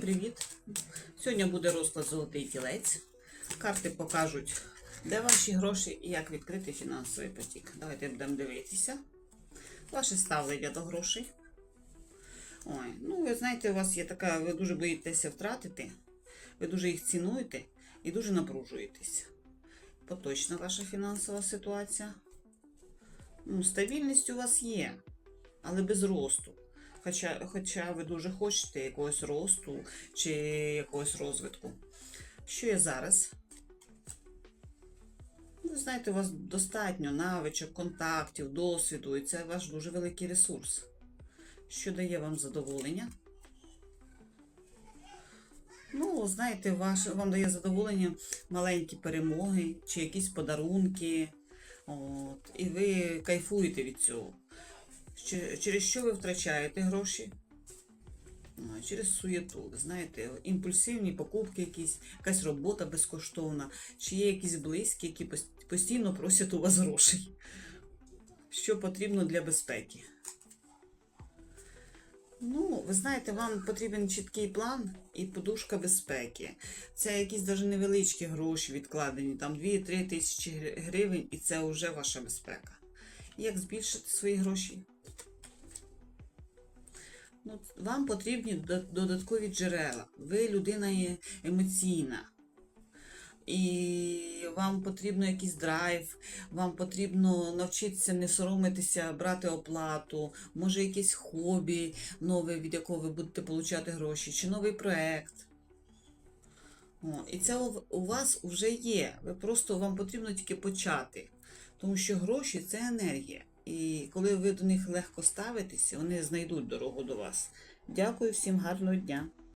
Привіт! Сьогодні буде розклад Золотий тілець. Карти покажуть, де ваші гроші і як відкрити фінансовий потік. Давайте будемо дивитися. Ваше ставлення до грошей. Ой, ну ви знаєте, у вас є така, ви дуже боїтеся втратити, ви дуже їх цінуєте і дуже напружуєтесь. Поточна ваша фінансова ситуація. Ну, стабільність у вас є, але без росту. Хоча, хоча ви дуже хочете якогось росту чи якогось розвитку. Що є зараз? Ви знаєте, у вас достатньо навичок, контактів, досвіду, і це ваш дуже великий ресурс. Що дає вам задоволення? Ну, знаєте, ваш, вам дає задоволення маленькі перемоги чи якісь подарунки. От, і ви кайфуєте від цього. Че- Через що ви втрачаєте гроші? Через суєту, знаєте, імпульсивні покупки якісь, якась робота безкоштовна, чи є якісь близькі, які постійно просять у вас грошей. Що потрібно для безпеки? Ну, ви знаєте, вам потрібен чіткий план і подушка безпеки. Це якісь навіть невеличкі гроші відкладені, там 2-3 тисячі гривень, і це вже ваша безпека. Як збільшити свої гроші? Ну, вам потрібні додаткові джерела. Ви людина емоційна. І вам потрібно якийсь драйв, вам потрібно навчитися не соромитися, брати оплату, може якесь хобі нове, від якого ви будете отримати гроші, чи новий проект. О, і це у вас вже є. Ви просто вам потрібно тільки почати. Тому що гроші це енергія. І коли ви до них легко ставитеся, вони знайдуть дорогу до вас. Дякую всім гарного дня.